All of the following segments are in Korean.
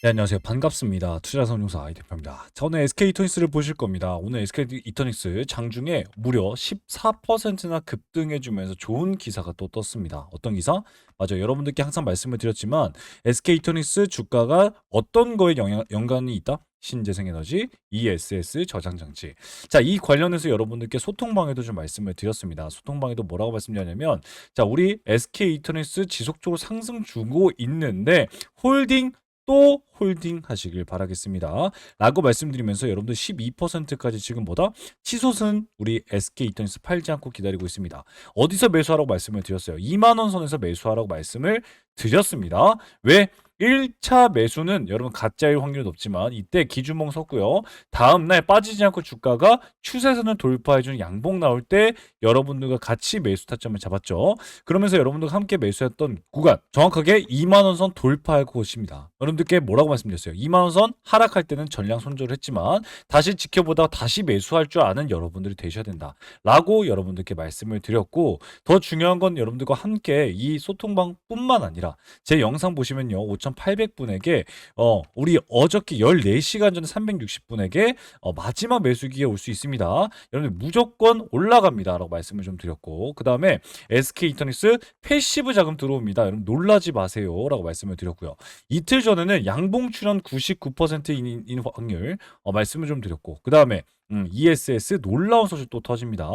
네, 안녕하세요. 반갑습니다. 투자 선용사 아이 대표입니다. 자, 오늘 SK 이터닉스를 보실 겁니다. 오늘 SK 이터닉스 장중에 무려 14%나 급등해주면서 좋은 기사가 또 떴습니다. 어떤 기사? 맞아요. 여러분들께 항상 말씀을 드렸지만 SK 이터닉스 주가가 어떤 거에 영향, 연관이 있다? 신재생에너지, ESS 저장장치. 자, 이 관련해서 여러분들께 소통방에도 좀 말씀을 드렸습니다. 소통방에도 뭐라고 말씀드렸냐면, 자, 우리 SK 이터닉스 지속적으로 상승 주고 있는데, 홀딩 또 홀딩 하시길 바라겠습니다. 라고 말씀드리면서 여러분들 12%까지 지금 뭐다? 치솟은 우리 SK 이터닉스 팔지 않고 기다리고 있습니다. 어디서 매수하라고 말씀을 드렸어요? 2만원 선에서 매수하라고 말씀을 드렸습니다. 왜? 1차 매수는 여러분 가짜일 확률이 높지만 이때 기준봉 섰고요. 다음 날 빠지지 않고 주가가 추세선을 돌파해주는 양봉 나올 때 여러분들과 같이 매수 타점을 잡았죠. 그러면서 여러분들과 함께 매수했던 구간 정확하게 2만원 선 돌파할 것입니다. 여러분들께 뭐라고 말씀드렸어요? 2만원 선 하락할 때는 전량 손절을 했지만 다시 지켜보다가 다시 매수할 줄 아는 여러분들이 되셔야 된다. 라고 여러분들께 말씀을 드렸고 더 중요한 건 여러분들과 함께 이 소통방뿐만 아니라 제 영상 보시면요. 5,800분에게 어 우리 어저께 14시간 전에 360분에게 어, 마지막 매수기에 올 수 있습니다. 여러분들 무조건 올라갑니다라고 말씀을 좀 드렸고 그 다음에 SK 이터닉스 패시브 자금 들어옵니다. 여러분 놀라지 마세요라고 말씀을 드렸고요. 이틀 전에는 양봉 출현 99%인 인 확률 어, 말씀을 좀 드렸고 그 다음에 음, ESS 놀라운 소식 또 터집니다.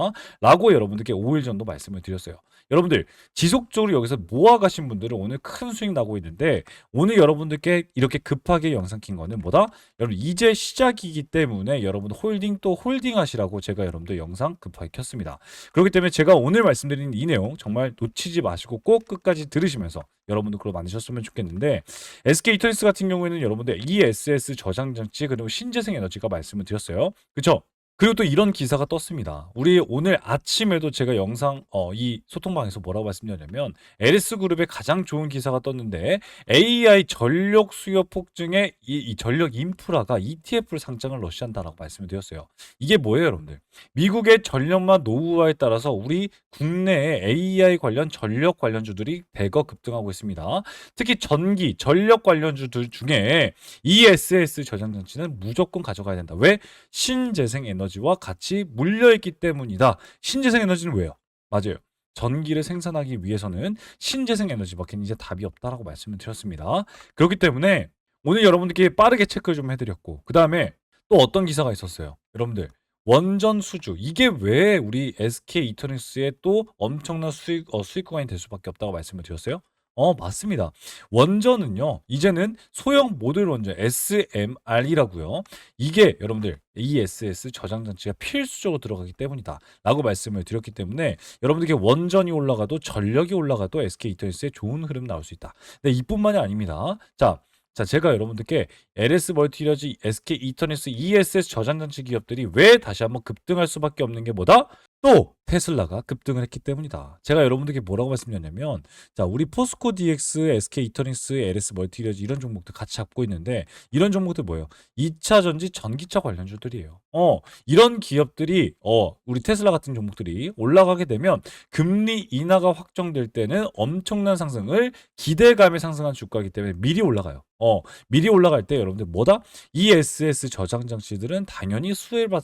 라고 여러분들께 5일 전도 말씀을 드렸어요. 여러분들 지속적으로 여기서 모아가신 분들은 오늘 큰 수익 나고 있는데 오늘 여러분들께 이렇게 급하게 영상 킨 거는 뭐다? 여러분 이제 시작이기 때문에 여러분 홀딩 또 홀딩 하시라고 제가 여러분들 영상 급하게 켰습니다. 그렇기 때문에 제가 오늘 말씀드린 이 내용 정말 놓치지 마시고 꼭 끝까지 들으시면서 여러분들 그걸 만드셨으면 좋겠는데 SK 이터니스 같은 경우에는 여러분들 ESS 저장 장치 그리고 신재생 에너지가 말씀을 드렸어요. 그쵸? 그리고 또 이런 기사가 떴습니다. 우리 오늘 아침에도 제가 영상 어, 이 소통방에서 뭐라고 말씀드렸냐면 LS 그룹의 가장 좋은 기사가 떴는데 AI 전력 수요 폭증에 이, 이 전력 인프라가 ETF를 상장을 러시한다라고 말씀을 드렸어요. 이게 뭐예요, 여러분들? 미국의 전력만 노후화에 따라서 우리 국내의 AI 관련 전력 관련주들이 대거 급등하고 있습니다. 특히 전기, 전력 관련주들 중에 ESS 저장 장치는 무조건 가져가야 된다. 왜? 신재생 에너지 와 같이 물려있기 때문이다. 신재생 에너지는 왜요? 맞아요. 전기를 생산하기 위해서는 신재생 에너지밖에 이제 답이 없다라고 말씀을 드렸습니다. 그렇기 때문에 오늘 여러분들께 빠르게 체크를 좀 해드렸고 그 다음에 또 어떤 기사가 있었어요. 여러분들 원전 수주 이게 왜 우리 SK 이터닉스에 또 엄청난 수익 어, 수익 구간이 될 수밖에 없다고 말씀을 드렸어요. 어, 맞습니다. 원전은요, 이제는 소형 모듈 원전 SMR이라고요. 이게 여러분들 ESS 저장 장치가 필수적으로 들어가기 때문이다. 라고 말씀을 드렸기 때문에 여러분들께 원전이 올라가도 전력이 올라가도 SK 이터니스에 좋은 흐름 나올 수 있다. 근데 이뿐만이 아닙니다. 자, 자, 제가 여러분들께 LS 멀티리어지, SK 이터니스, ESS 저장장치 기업들이 왜 다시 한번 급등할 수밖에 없는 게 뭐다? 또 테슬라가 급등을 했기 때문이다. 제가 여러분들께 뭐라고 말씀드렸냐면, 자, 우리 포스코 DX, SK 이터니스, LS 멀티리어지 이런 종목들 같이 잡고 있는데 이런 종목들 뭐예요? 2차 전지 전기차 관련주들이에요. 어, 이런 기업들이 어, 우리 테슬라 같은 종목들이 올라가게 되면 금리 인하가 확정될 때는 엄청난 상승을 기대감에 상승한 주가이기 때문에 미리 올라가요. 어, 미리 올라갈 때 여러분들 뭐다? ESS 저장 장치들은 당연히 수혜를 받,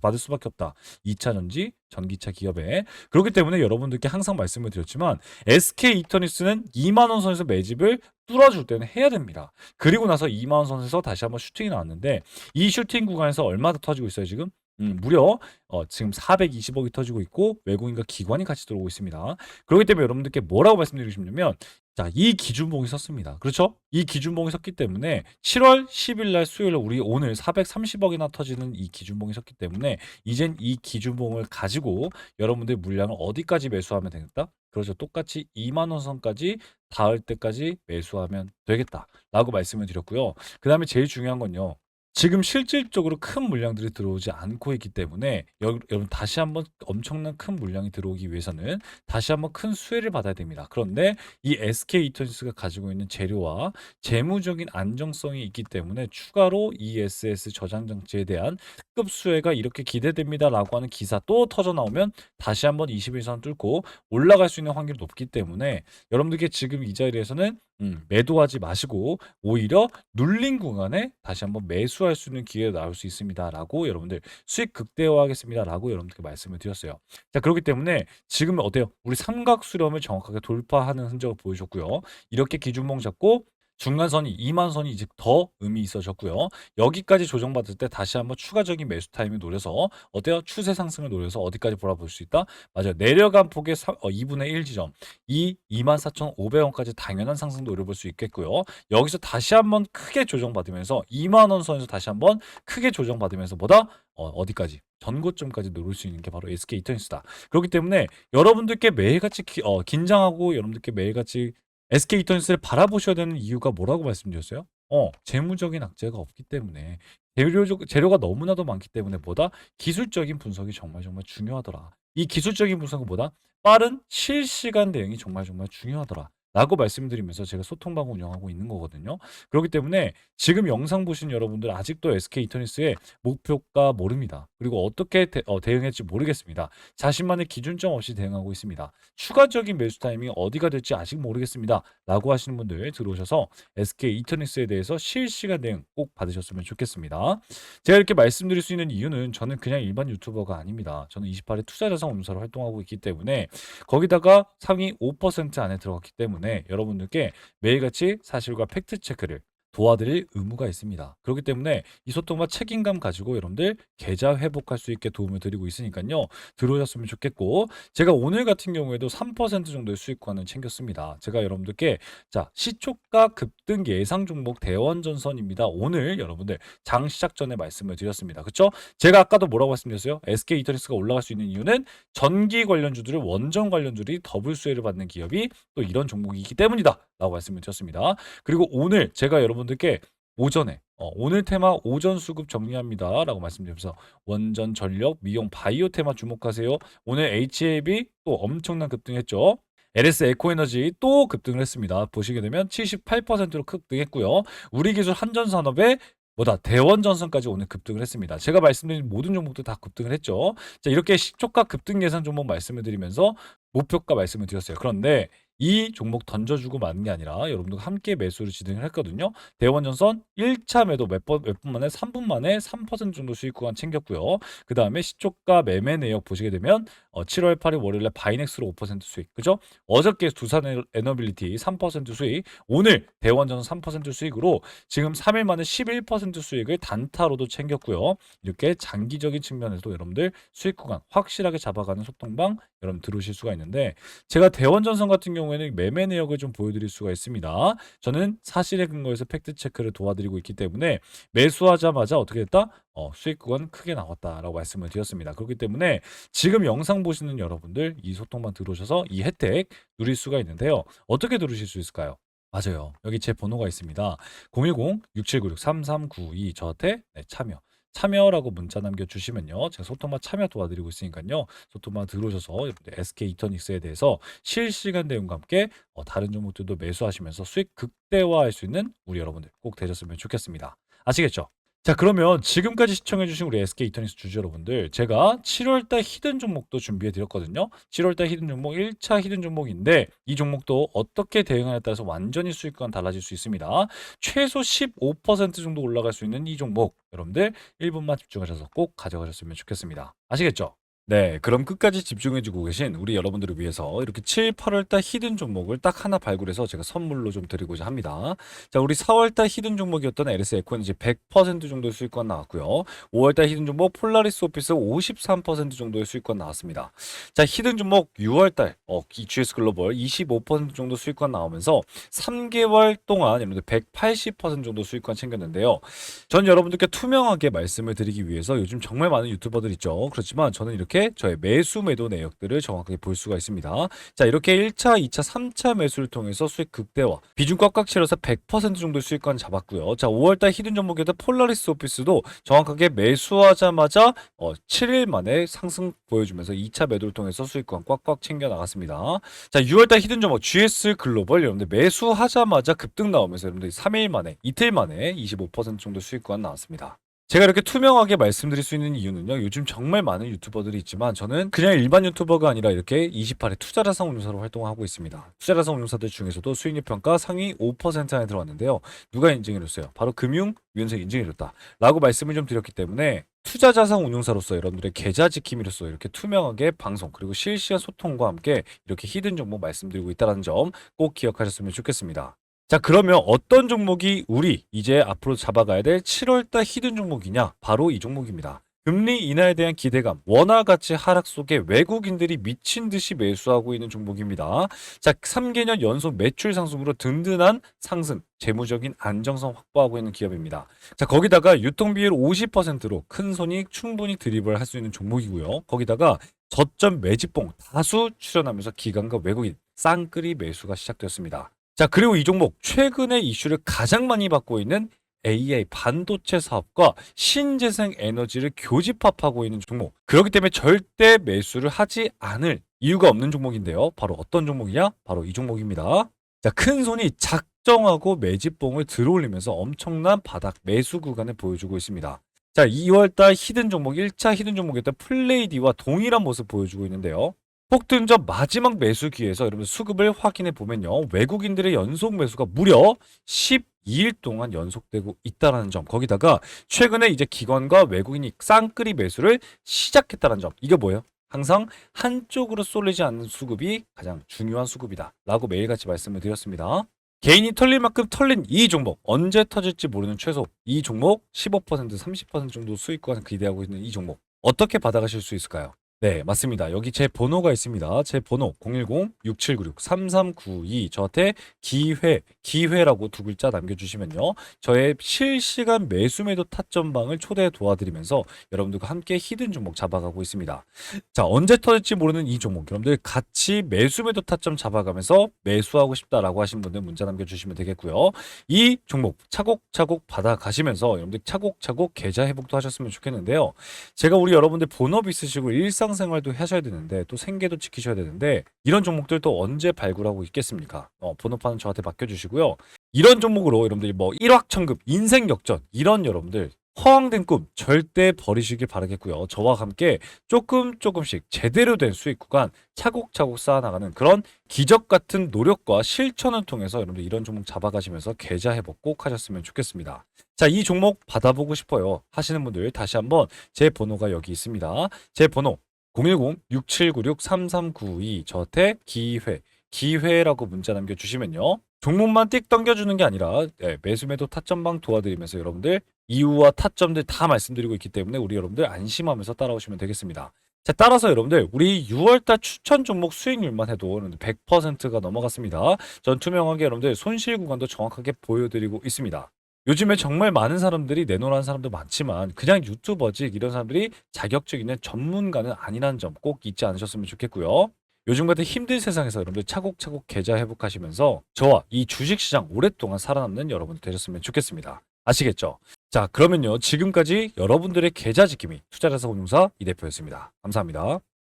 받을 수밖에 없다. 2차 전지 전기차 기업에 그렇기 때문에 여러분들께 항상 말씀을 드렸지만 SK 이터니스는 2만 원 선에서 매집을 뚫어줄 때는 해야 됩니다. 그리고 나서 2만 원 선에서 다시 한번 슈팅이 나왔는데 이 슈팅 구간에서 얼마나 터지고 있어요 지금? 음, 무려 어, 지금 420억이 터지고 있고 외국인과 기관이 같이 들어오고 있습니다. 그렇기 때문에 여러분들께 뭐라고 말씀드리고 싶냐면 자, 이 기준봉이 섰습니다. 그렇죠? 이 기준봉이 섰기 때문에 7월 10일 날 수요일 날 우리 오늘 430억이나 터지는 이 기준봉이 섰기 때문에 이젠 이 기준봉을 가지고 여러분들 물량을 어디까지 매수하면 되겠다? 그렇죠. 똑같이 2만 원 선까지 닿을 때까지 매수하면 되겠다라고 말씀을 드렸고요. 그다음에 제일 중요한 건요. 지금 실질적으로 큰 물량들이 들어오지 않고 있기 때문에 여, 여러분 다시 한번 엄청난 큰 물량이 들어오기 위해서는 다시 한번 큰 수혜를 받아야 됩니다. 그런데 이 SK 이터니스가 가지고 있는 재료와 재무적인 안정성이 있기 때문에 추가로 ESS 저장 장치에 대한 특급 수혜가 이렇게 기대됩니다라고 하는 기사 또 터져 나오면 다시 한번 21선 뚫고 올라갈 수 있는 확률이 높기 때문에 여러분들께 지금 이 자리에서는 음, 매도하지 마시고 오히려 눌린 구간에 다시 한번 매수할 수 있는 기회가 나올 수 있습니다라고 여러분들 수익 극대화하겠습니다라고 여러분들께 말씀을 드렸어요. 자 그렇기 때문에 지금 어때요? 우리 삼각 수렴을 정확하게 돌파하는 흔적을 보여줬고요. 이렇게 기준봉 잡고 중간선이 2만 선이 이제 더 의미 있어졌고요. 여기까지 조정받을 때 다시 한번 추가적인 매수 타임을 노려서 어때요? 추세 상승을 노려서 어디까지 돌아볼 수 있다? 맞아요. 내려간 폭의 2분의 1 지점 이 24,500원까지 당연한 상승 노려볼 수 있겠고요. 여기서 다시 한번 크게 조정받으면서 2만 원 선에서 다시 한번 크게 조정받으면서 뭐다? 어, 디까지 전고점까지 노릴 수 있는 게 바로 SK 이터니스다. 그렇기 때문에 여러분들께 매일같이 기, 어, 긴장하고 여러분들께 매일같이 SK 이터니스를 바라보셔야 되는 이유가 뭐라고 말씀드렸어요? 어, 재무적인 악재가 없기 때문에 재료적, 재료가 너무나도 많기 때문에 뭐다? 기술적인 분석이 정말 정말 중요하더라. 이 기술적인 분석은 뭐다? 빠른 실시간 대응이 정말 정말 중요하더라. 라고 말씀드리면서 제가 소통방을 운영하고 있는 거거든요. 그렇기 때문에 지금 영상 보신 여러분들 아직도 SK 이터니스의 목표가 모릅니다. 그리고 어떻게 대, 어, 대응할지 모르겠습니다. 자신만의 기준점 없이 대응하고 있습니다. 추가적인 매수 타이밍이 어디가 될지 아직 모르겠습니다. 라고 하시는 분들 들어오셔서 SK 이터니스에 대해서 실시간 대응 꼭 받으셨으면 좋겠습니다. 제가 이렇게 말씀드릴 수 있는 이유는 저는 그냥 일반 유튜버가 아닙니다. 저는 28회 투자자산 운용사로 활동하고 있기 때문에 거기다가 상위 5% 안에 들어갔기 때문에 여러분들께 매일같이 사실과 팩트 체크를 도와드릴 의무가 있습니다. 그렇기 때문에 이 소통과 책임감 가지고 여러분들 계좌 회복할 수 있게 도움을 드리고 있으니까요. 들어오셨으면 좋겠고 제가 오늘 같은 경우에도 3% 정도의 수익권을 챙겼습니다. 제가 여러분들께 자 시초가 급등 예상 종목 대원전선입니다. 오늘 여러분들 장 시작 전에 말씀을 드렸습니다. 그렇죠? 제가 아까도 뭐라고 말씀드렸어요? SK 이터리스가 올라갈 수 있는 이유는 전기 관련주들을 원전 관련주들이 더블 수혜를 받는 기업이 또 이런 종목이기 때문이다. 라고 말씀을 드렸습니다. 그리고 오늘 제가 여러분들께 오전에 어, 오늘 테마 오전 수급 정리합니다. 라고 말씀드리면서 원전, 전력, 미용, 바이오 테마 주목하세요. 오늘 HAB 또 엄청난 급등했죠. LS 에코에너지 또 급등을 했습니다. 보시게 되면 78%로 급등했고요. 우리 기술 한전산업의 뭐다 대원전선까지 오늘 급등을 했습니다. 제가 말씀드린 모든 종목도 다 급등을 했죠. 자 이렇게 시초가 급등 예상 종목 말씀을 드리면서 목표가 말씀을 드렸어요. 그런데 이 종목 던져주고 마는 게 아니라 여러분들과 함께 매수를 진행을 했거든요. 대원전선 1차 매도 몇 번, 몇 분 만에 3분 만에 3% 정도 수익 구간 챙겼고요. 그 다음에 시초가 매매 내역 보시게 되면 어, 7월 8일 월요일에 바이넥스로 5% 수익, 그죠? 어저께 두산 에- 에너빌리티 3% 수익, 오늘 대원전선 3% 수익으로 지금 3일 만에 11% 수익을 단타로도 챙겼고요. 이렇게 장기적인 측면에서도 여러분들 수익 구간 확실하게 잡아가는 소통방 여러분 들으실 수가 있는데 제가 대원전선 같은 경우 에는 매매 내역을 좀 보여드릴 수가 있습니다. 저는 사실에 근거해서 팩트 체크를 도와드리고 있기 때문에 매수하자마자 어떻게 됐다? 어, 수익 구간 크게 나왔다라고 말씀을 드렸습니다. 그렇기 때문에 지금 영상 보시는 여러분들 이 소통만 들어오셔서 이 혜택 누릴 수가 있는데요. 어떻게 누르실 수 있을까요? 맞아요. 여기 제 번호가 있습니다. 010-6796-3392 저한테 네, 참여. 참여라고 문자 남겨주시면요. 제가 소통만 참여 도와드리고 있으니까요. 소통만 들어오셔서 SK 이터닉스에 대해서 실시간 대응과 함께 어, 다른 종목들도 매수하시면서 수익 극대화할 수 있는 우리 여러분들 꼭 되셨으면 좋겠습니다. 아시겠죠? 자 그러면 지금까지 시청해주신 우리 SK 이터닉스 주주 여러분들 제가 7월달 히든 종목도 준비해드렸거든요. 7월달 히든 종목 1차 히든 종목인데 이 종목도 어떻게 대응하냐에 따라서 완전히 수익권 달라질 수 있습니다. 최소 15% 정도 올라갈 수 있는 이 종목 여러분들 1분만 집중하셔서 꼭 가져가셨으면 좋겠습니다. 아시겠죠? 네, 그럼 끝까지 집중해 주고 계신 우리 여러분들을 위해서 이렇게 7, 8월 달 히든 종목을 딱 하나 발굴해서 제가 선물로 좀 드리고자 합니다. 자, 우리 4월 달 히든 종목이었던 LS 에코엔지 100% 정도의 수익권 나왔고요. 5월 달 히든 종목 폴라리스 오피스 53% 정도의 수익권 나왔습니다. 자, 히든 종목 6월 달 어, GS 글로벌 25% 정도 수익권 나오면서 3개월 동안 여러분들 180% 정도 수익권 챙겼는데요. 전 여러분들께 투명하게 말씀을 드리기 위해서 요즘 정말 많은 유튜버들 있죠. 그렇지만 저는 이렇게 저의 매수 매도 내역들을 정확하게 볼 수가 있습니다. 자, 이렇게 1차, 2차, 3차 매수를 통해서 수익 극대화. 비중 꽉꽉 채려서 100% 정도 수익권 잡았고요. 자, 5월달 히든 종목에도 폴라리스 오피스도 정확하게 매수하자마자 어, 7일 만에 상승 보여주면서 2차 매도를 통해서 수익권 꽉꽉 챙겨 나갔습니다. 자, 6월달 히든 종목 GS 글로벌 여러분들 매수하자마자 급등 나오면서 여러분들 3일 만에 이틀 만에 25% 정도 수익권 나왔습니다. 제가 이렇게 투명하게 말씀드릴 수 있는 이유는요. 요즘 정말 많은 유튜버들이 있지만 저는 그냥 일반 유튜버가 아니라 이렇게 28회 투자자산 운용사로 활동하고 있습니다. 투자자산 운용사들 중에서도 수익률 평가 상위 5% 안에 들어왔는데요. 누가 인증해줬어요? 바로 금융위원회가 인증해줬다. 라고 말씀을 좀 드렸기 때문에 투자자산 운용사로서 여러분들의 계좌 지킴이로서 이렇게 투명하게 방송 그리고 실시간 소통과 함께 이렇게 히든 정보 말씀드리고 있다는 점 꼭 기억하셨으면 좋겠습니다. 자 그러면 어떤 종목이 우리 이제 앞으로 잡아가야 될 7월달 히든 종목이냐 바로 이 종목입니다. 금리 인하에 대한 기대감, 원화 가치 하락 속에 외국인들이 미친 듯이 매수하고 있는 종목입니다. 자, 3개년 연속 매출 상승으로 든든한 상승, 재무적인 안정성 확보하고 있는 기업입니다. 자, 거기다가 유통 비율 50%로 큰 손익 충분히 드리블 할수 있는 종목이고요. 거기다가 저점 매집봉 다수 출현하면서 기관과 외국인 쌍끌이 매수가 시작되었습니다. 자, 그리고 이 종목 최근에 이슈를 가장 많이 받고 있는 AI 반도체 사업과 신재생 에너지를 교집합하고 있는 종목. 그렇기 때문에 절대 매수를 하지 않을 이유가 없는 종목인데요. 바로 어떤 종목이냐? 바로 이 종목입니다. 자, 큰 손이 작정하고 매집봉을 들어올리면서 엄청난 바닥 매수 구간을 보여주고 있습니다. 자, 2월달 히든 종목 1차 히든 종목이었던 플레이디와 동일한 모습 보여주고 있는데요. 폭등전 마지막 매수 기회에서 여러분 수급을 확인해 보면요. 외국인들의 연속 매수가 무려 12일 동안 연속되고 있다는 점. 거기다가 최근에 이제 기관과 외국인이 쌍끌이 매수를 시작했다는 점. 이게 뭐예요? 항상 한쪽으로 쏠리지 않는 수급이 가장 중요한 수급이다. 라고 매일같이 말씀을 드렸습니다. 개인이 털릴 만큼 털린 이 종목 언제 터질지 모르는 최소 이 종목 15% 30% 정도 수익과 기대하고 있는 이 종목 어떻게 받아가실 수 있을까요? 네, 맞습니다. 여기 제 번호가 있습니다. 제 번호 010-6796-3392 저한테 기회, 기회라고 두 글자 남겨주시면요. 저의 실시간 매수 매도 타점방을 초대해 도와드리면서 여러분들과 함께 히든 종목 잡아가고 있습니다. 자, 언제 터질지 모르는 이 종목 여러분들 같이 매수 매도 타점 잡아가면서 매수하고 싶다라고 하신 분들 문자 남겨주시면 되겠고요. 이 종목 차곡차곡 받아가시면서 여러분들 차곡차곡 계좌 회복도 하셨으면 좋겠는데요. 제가 우리 여러분들 본업 있으시고 일상 생활도 하셔야 되는데 또 생계도 지키셔야 되는데 이런 종목들 또 언제 발굴하고 있겠습니까? 어, 본업하는 저한테 맡겨주시고요. 이런 종목으로 여러분들이 뭐 일확천금, 인생 역전 이런 여러분들 허황된 꿈 절대 버리시길 바라겠고요. 저와 함께 조금 조금씩 제대로 된 수익 구간 차곡차곡 쌓아나가는 그런 기적 같은 노력과 실천을 통해서 여러분들 이런 종목 잡아가시면서 계좌 회복 꼭 하셨으면 좋겠습니다. 자, 이 종목 받아보고 싶어요. 하시는 분들 다시 한번 제 번호가 여기 있습니다. 제 번호 010-6796-3392 저한테 기회 기회라고 문자 남겨주시면요. 종목만 띡 당겨주는 게 아니라 네, 매수 매도 타점방 도와드리면서 여러분들 이유와 타점들 다 말씀드리고 있기 때문에 우리 여러분들 안심하면서 따라오시면 되겠습니다. 자, 따라서 여러분들 우리 6월달 추천 종목 수익률만 해도 100%가 넘어갔습니다. 전 투명하게 여러분들 손실 구간도 정확하게 보여드리고 있습니다. 요즘에 정말 많은 사람들이 내놓으라는 사람도 많지만 그냥 유튜버지 이런 사람들이 자격증 있는 전문가는 아니라는 점꼭 잊지 않으셨으면 좋겠고요. 요즘 같은 힘든 세상에서 여러분들 차곡차곡 계좌 회복하시면서 저와 이 주식시장 오랫동안 살아남는 여러분들 되셨으면 좋겠습니다. 아시겠죠? 자 그러면요 지금까지 여러분들의 계좌 지킴이 투자자산 운용사 이 대표였습니다. 감사합니다.